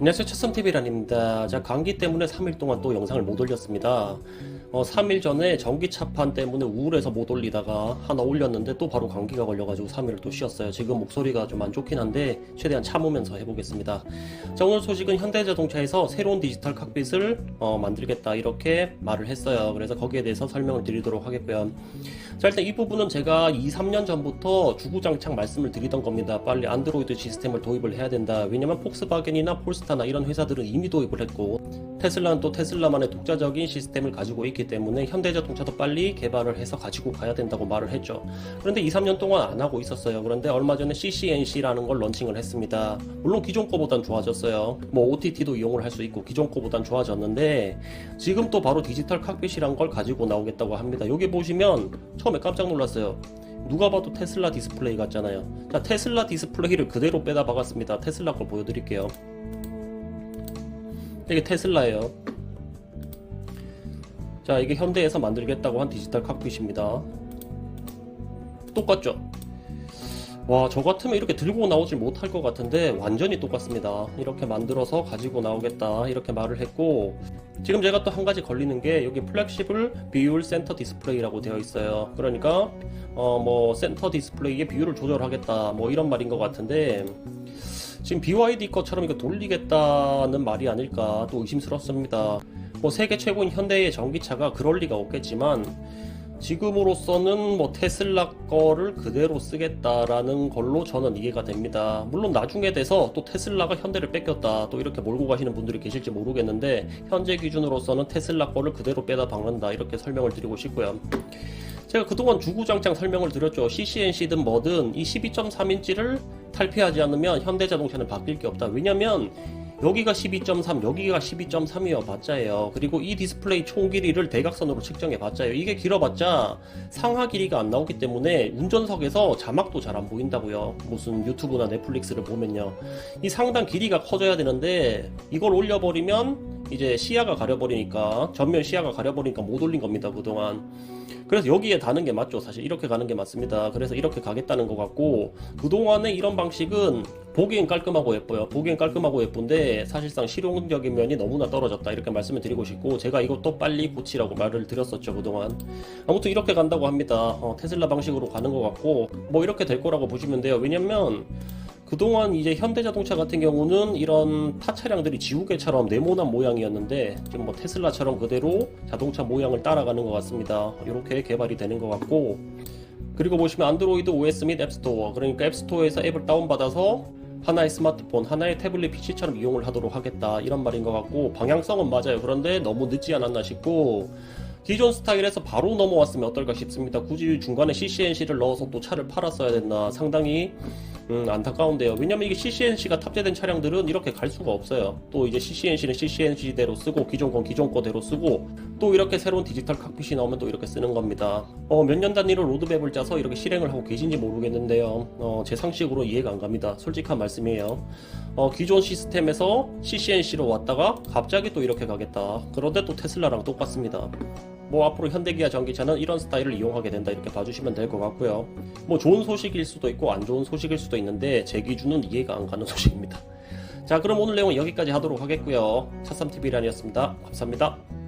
안녕하세요 차선TV란입니다. 자 감기 때문에 3일 동안 또 영상을 못 올렸습니다. 어, 3일 전에 전기차판 때문에 우울해서 못 올리다가 하나 올렸는데 또 바로 감기가 걸려가지고 3일을 또 쉬었어요. 지금 목소리가 좀 안 좋긴 한데 최대한 참으면서 해보겠습니다. 자 오늘 소식은 현대자동차에서 새로운 디지털 칵빛을 어, 만들겠다 이렇게 말을 했어요. 그래서 거기에 대해서 설명을 드리도록 하겠고요. 자 일단 이 부분은 제가 2, 3년 전부터 주구장창 말씀을 드리던 겁니다. 빨리 안드로이드 시스템을 도입을 해야 된다. 왜냐면 폭스바겐이나 폴스타나 이런 회사들은 이미 도입을 했고 테슬라는 또 테슬라만의 독자적인 시스템을 가지고 있기 때문에 현대자동차도 빨리 개발을 해서 가지고 가야 된다고 말을 했죠. 그런데 2, 3년 동안 안 하고 있었어요. 그런데 얼마 전에 CCNC라는 걸 런칭을 했습니다. 물론 기존 거보단 좋아졌어요. 뭐 OTT도 이용을 할 수 있고 기존 거보단 좋아졌는데 지금 또 바로 디지털 칵빛이란 걸 가지고 나오겠다고 합니다. 여기 보시면 처음에 깜짝 놀랐어요. 누가 봐도 테슬라 디스플레이 같잖아요. 자, 테슬라 디스플레이를 그대로 빼다 박았습니다. 테슬라 걸 보여드릴게요. 이게 테슬라예요. 자, 이게 현대에서 만들겠다고 한 디지털 칵핏입니다. 똑같죠? 와, 저 같으면 이렇게 들고 나오질 못할 것 같은데 완전히 똑같습니다. 이렇게 만들어서 가지고 나오겠다 이렇게 말을 했고 지금 제가 또 한 가지 걸리는 게 여기 플렉시블 비율 센터 디스플레이라고 되어 있어요. 그러니까 어 뭐 센터 디스플레이의 비율을 조절하겠다 뭐 이런 말인 것 같은데 지금 BYD 것처럼 이거 돌리겠다는 말이 아닐까 또 의심스럽습니다. 뭐 세계 최고인 현대의 전기차가 그럴 리가 없겠지만 지금으로서는 뭐 테슬라 거를 그대로 쓰겠다라는 걸로 저는 이해가 됩니다. 물론 나중에 돼서 또 테슬라가 현대를 뺏겼다 또 이렇게 몰고 가시는 분들이 계실지 모르겠는데 현재 기준으로서는 테슬라 거를 그대로 빼다 박는다 이렇게 설명을 드리고 싶고요. 제가 그동안 주구장창 설명을 드렸죠. CCNC든 뭐든 이 12.3인치를 탈피하지 않으면 현대자동차는 바뀔 게 없다. 왜냐면 여기가 12.3, 여기가 12.3이요. 봤자예요. 그리고 이 디스플레이 총 길이를 대각선으로 측정해 봤자예요. 이게 길어봤자 상하 길이가 안 나오기 때문에 운전석에서 자막도 잘 안 보인다고요. 무슨 유튜브나 넷플릭스를 보면요. 이 상단 길이가 커져야 되는데 이걸 올려버리면 이제 시야가 가려버리니까 전면 시야가 가려버리니까 못 올린 겁니다. 그동안. 그래서 여기에 다는 게 맞죠. 사실 이렇게 가는 게 맞습니다. 그래서 이렇게 가겠다는 것 같고 그동안의 이런 방식은 보기엔 깔끔하고 예뻐요. 보기엔 깔끔하고 예쁜데 사실상 실용적인 면이 너무나 떨어졌다 이렇게 말씀을 드리고 싶고 제가 이것도 빨리 고치라고 말을 드렸었죠 그동안. 아무튼 이렇게 간다고 합니다. 어, 테슬라 방식으로 가는 것 같고 뭐 이렇게 될 거라고 보시면 돼요. 왜냐면 그동안 이제 현대자동차 같은 경우는 이런 타 차량들이 지우개처럼 네모난 모양이었는데 지금 뭐 테슬라처럼 그대로 자동차 모양을 따라가는 것 같습니다. 이렇게 개발이 되는 것 같고 그리고 보시면 안드로이드 OS 및 앱스토어 그러니까 앱스토어에서 앱을 다운받아서 하나의 스마트폰, 하나의 태블릿 PC처럼 이용을 하도록 하겠다 이런 말인 것 같고 방향성은 맞아요. 그런데 너무 늦지 않았나 싶고 기존 스타일에서 바로 넘어왔으면 어떨까 싶습니다. 굳이 중간에 CCNC를 넣어서 또 차를 팔았어야 됐나 상당히 음, 안타까운데요. 왜냐면 이게 CCNC가 탑재된 차량들은 이렇게 갈 수가 없어요. 또 이제 CCNC는 CCNC대로 쓰고 기존 건 기존 거대로 쓰고 또 이렇게 새로운 디지털 칵핏이 나오면 또 이렇게 쓰는 겁니다. 어, 몇 년 단위로 로드맵을 짜서 이렇게 실행을 하고 계신지 모르겠는데요. 어, 제 상식으로 이해가 안 갑니다. 솔직한 말씀이에요. 어, 기존 시스템에서 CCNC로 왔다가 갑자기 또 이렇게 가겠다. 그런데 또 테슬라랑 똑같습니다. 뭐 앞으로 현대기아 전기차는 이런 스타일을 이용하게 된다 이렇게 봐주시면 될 것 같고요. 뭐 좋은 소식일 수도 있고 안 좋은 소식일 수도 있는데 제 기준은 이해가 안 가는 소식입니다. 자 그럼 오늘 내용은 여기까지 하도록 하겠고요. 차삼TV란이었습니다. 감사합니다.